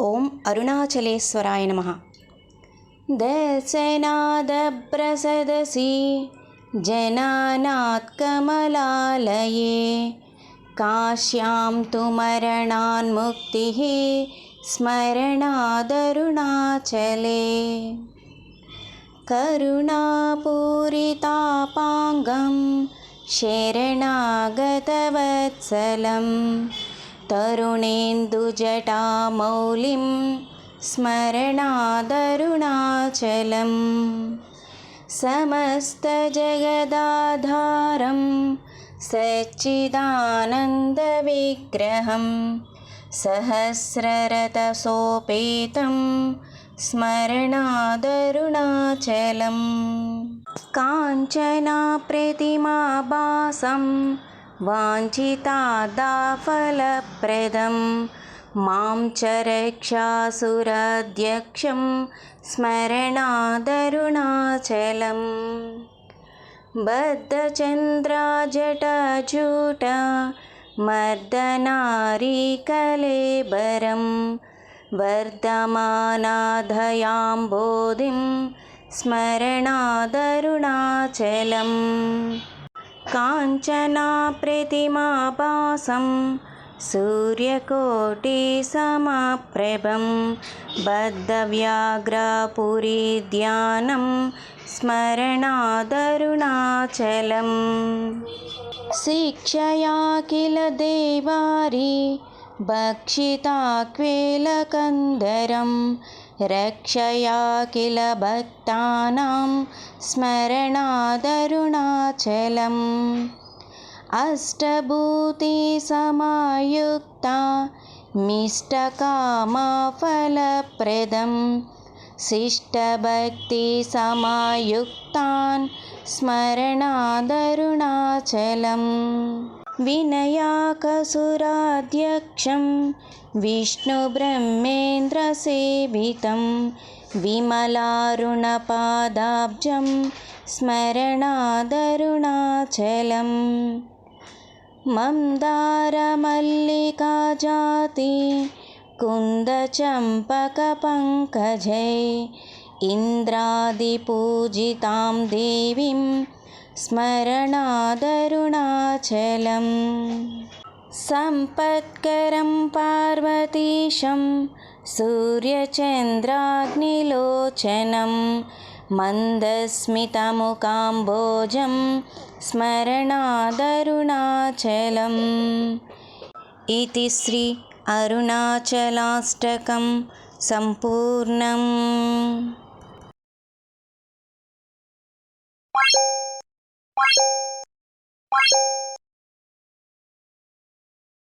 ॐ अरुणाचलेश्वराय नमः। दशनादप्रसदसि जनानात् कमलालये काश्यां तु मरणान्मुक्तिः स्मरणादरुणाचले। करुणापूरितापाङ्गं शरणागतवत्सलं तरुणेन्दुजटामौलिं स्मरणादरुणाचलं समस्तजगदाधारं सच्चिदानन्दविग्रहं सहस्ररथसोपेतं स्मरणादरुणाचलं काञ्चनाप्रतिमाभासं वाञ्छितादाफलप्रदं मां च रक्षासुराध्यक्षं स्मरणादरुणाचलं बद्धचन्द्राजटाजूटा मर्दनारीकलेबरं वर्धमानाधयाम्बोधिं काञ्चनाप्रतिमाभासं सूर्यकोटिसमप्रभं बद्धव्याघ्रपुरीध्यानं स्मरणादरुणाचलं शिक्षया किल देवारि भक्षिताक्वेलकन्दरं रक्षया किल भक्तानां स्मरणादरुणाचलम्। अष्टभूतिसमायुक्ता मिष्टकामफलप्रदं शिष्टभक्तिसमायुक्तान् स्मरणादरुणाचलं विनायकसुराध्यक्षं विष्णुब्रह्मेन्द्रसेवितं विमलारुणपादाब्जं स्मरणादरुणाचलं मन्दारमल्लिकाजाति कुन्दचम्पकपङ्कजै इन्द्रादिपूजितां देवीं स्मरणादरुणाचलं सम्पत्करं पार्वतीशं सूर्यचन्द्राग्निलोचनं मन्दस्मितमुकाम्भोजं स्मरणादरुणाचलम् इति श्री अरुणाचलाष्टकं सम्पूर्णम्